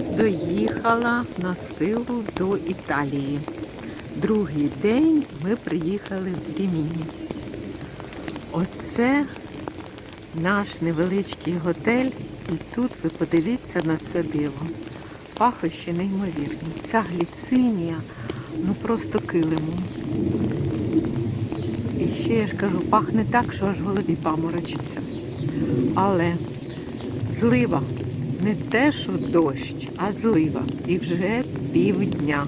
Доїхала на силу до Італії. Другий день ми приїхали в Ріміні. Оце наш невеличкий готель. І тут ви подивіться на це диво. Пахощі неймовірні. Ця гліцинія, ну просто килимом. І ще я ж кажу, пахне так, що аж в голові паморочиться. Але злива. Не те, що дощ, а злива. І вже півдня.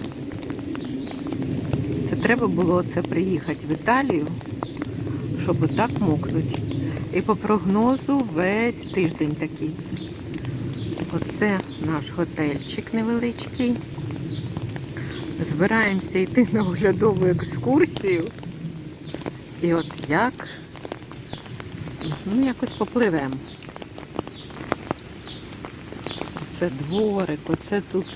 Це треба було це приїхати в Італію, щоб отак мокнути. І по прогнозу весь тиждень такий. Оце наш готельчик невеличкий. Збираємося йти на оглядову екскурсію. І от як, ну, якось попливемо. Оце дворик, оце тут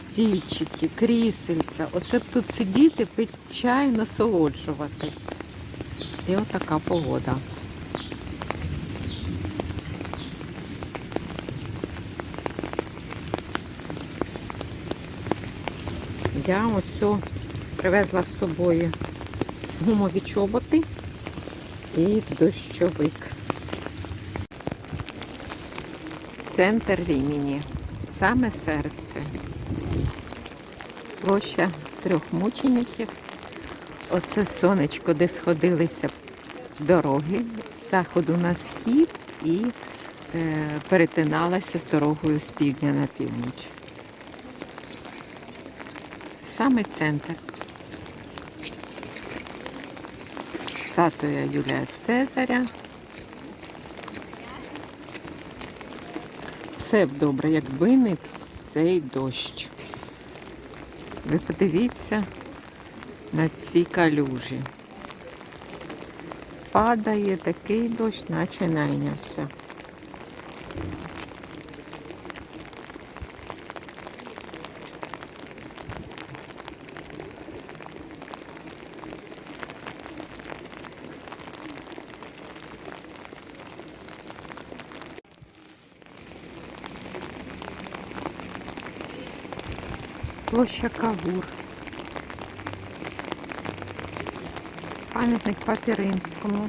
стільчики, крісельця. Оце б тут сидіти, пити чай, насолоджуватись. І отака погода. Я ось привезла з собою гумові чоботи і дощовик. Центр Рімені. Саме серце. Площа трьох мучеників. Оце сонечко, де сходилися дороги з заходу на схід і е, перетиналася з дорогою з півдня на північ. Саме центр. Статуя Юлія Цезаря. Все б добре, якби не цей дощ. Ви подивіться на ці калюжі. Падає такий дощ, наче найнявся. Площа Кавур. Пам'ятник папі Римському.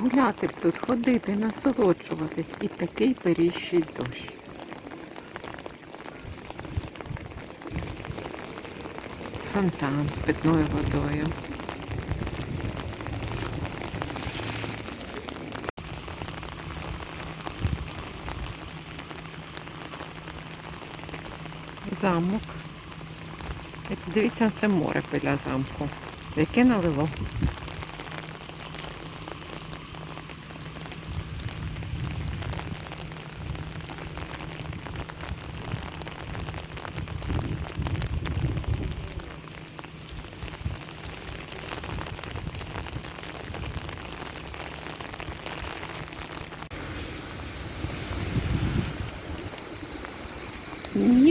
Гуляти б тут, ходити, насолоджуватись. І такий періщий дощ. Фонтан з питною водою. Замок. І подивіться це море біля замку. Яке налило.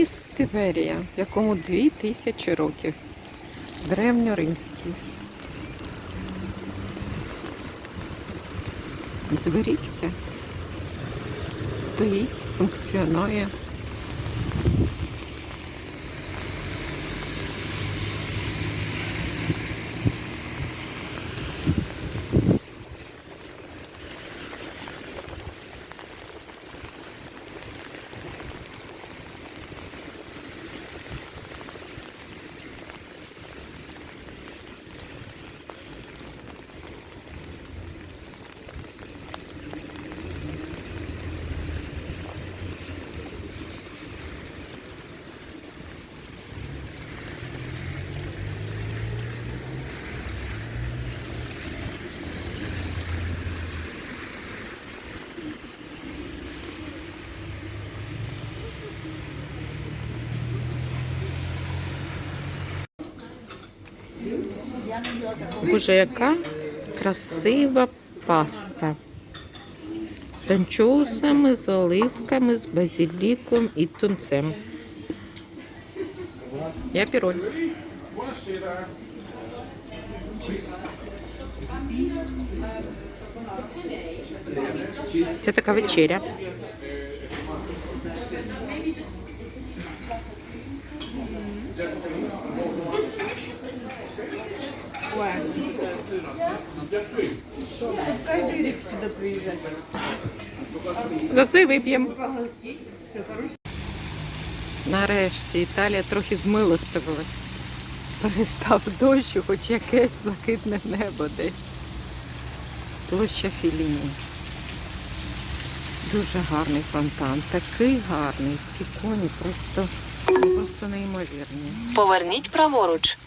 Міст Тиверія, якому дві тисячі років. Древньоримський. Зберігся. Стоїть, функціонує. Боже, яка красива паста. З анчоусами, з оливками, з базиліком і тунцем. Я піроль. Це така вечеря. За це вип'ємо. Нарешті Італія трохи змилостивилась. Перестав дощ, хоч якесь блакитне небо десь. Площа Філіні. Дуже гарний фонтан. Такий гарний. Ці коні просто, просто неймовірні. Поверніть праворуч.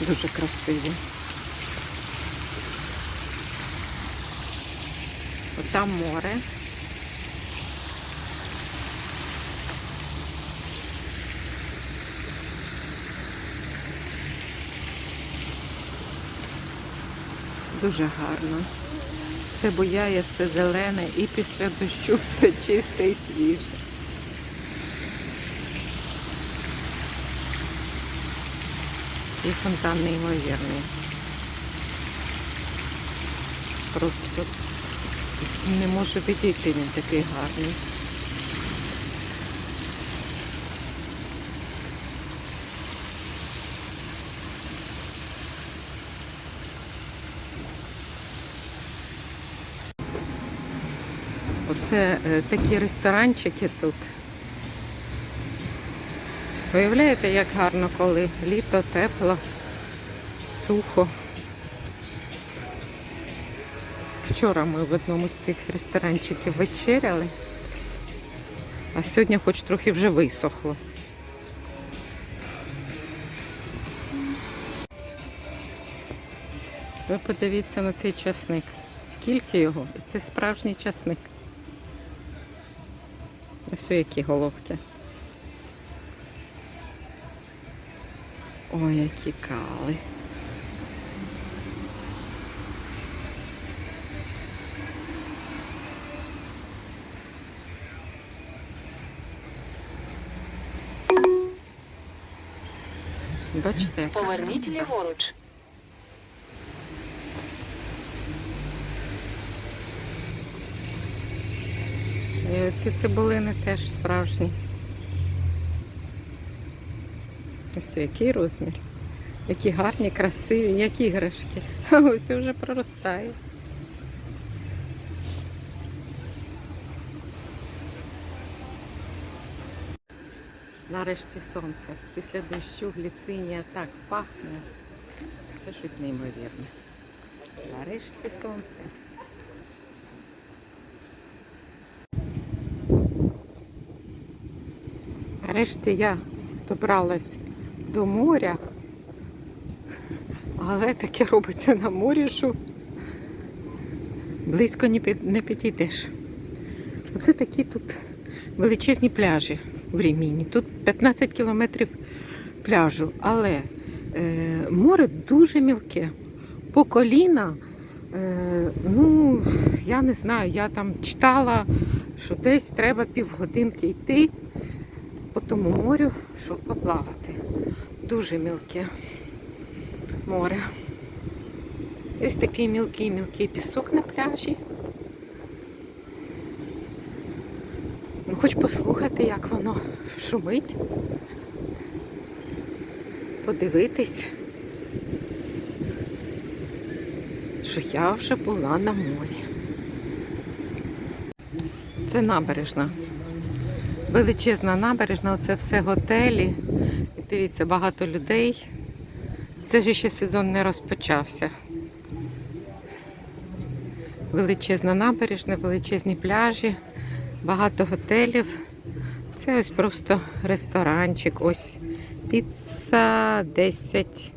Дуже красиві. От Там море. Дуже гарно. Все буяє, все зелене і після дощу все чисте і свіже. І фонтан неймовірний. Просто не можу відійти, він такий гарний. Оце е, такі ресторанчики тут. Виявляєте, як гарно, коли літо тепло, сухо. Вчора ми в одному з цих ресторанчиків вечеряли, а сьогодні хоч трохи вже висохло. Ви подивіться на цей часник. Скільки його? Це справжній часник. Ось які головки. Ой, які кали. Бачите, Поверніть ліворуч. І оці цибулини теж справжні. Ось який розмір. Які гарні, красиві, як іграшки. А ось вже проростає. Нарешті сонце. Після дощу гліцинія так пахне. Це щось неймовірне. Нарешті сонце. Нарешті я добралась до моря, але таке робиться на морі, що близько не, підійдеш. Оце такі тут величезні пляжі в Ріміні. Тут 15 кілометрів пляжу, але е, море дуже мілке. По коліна, е, ну, я не знаю, я там читала, що десь треба півгодинки йти по тому морю, щоб поплавати. Дуже мілке море. Ось такий мілкий-мілкий пісок на пляжі. Ну, хоч послухати, як воно шумить. Подивитись, що я вже була на морі. Це набережна. Величезна набережна, оце все готелі. І дивіться, багато людей. Це ж ще сезон не розпочався. Величезна набережна, величезні пляжі, багато готелів. Це ось просто ресторанчик. Ось піца 10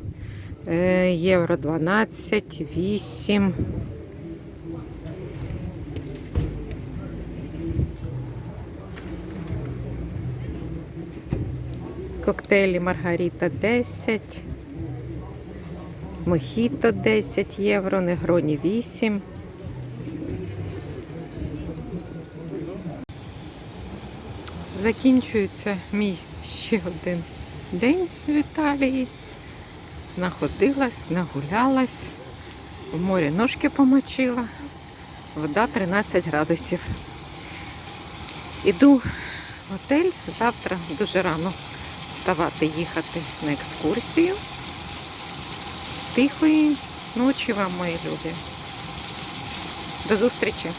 е, євро 12, 8. Коктейлі Маргаріта 10. Мохіто 10 євро, негроні 8. Закінчується мій ще один день в Італії. Находилась, нагулялась, в морі ножки помочила, вода 13 градусів. Іду в готель, завтра дуже рано вставати, їхати на екскурсію. Тихої ночі вам, мої любі. До зустрічі!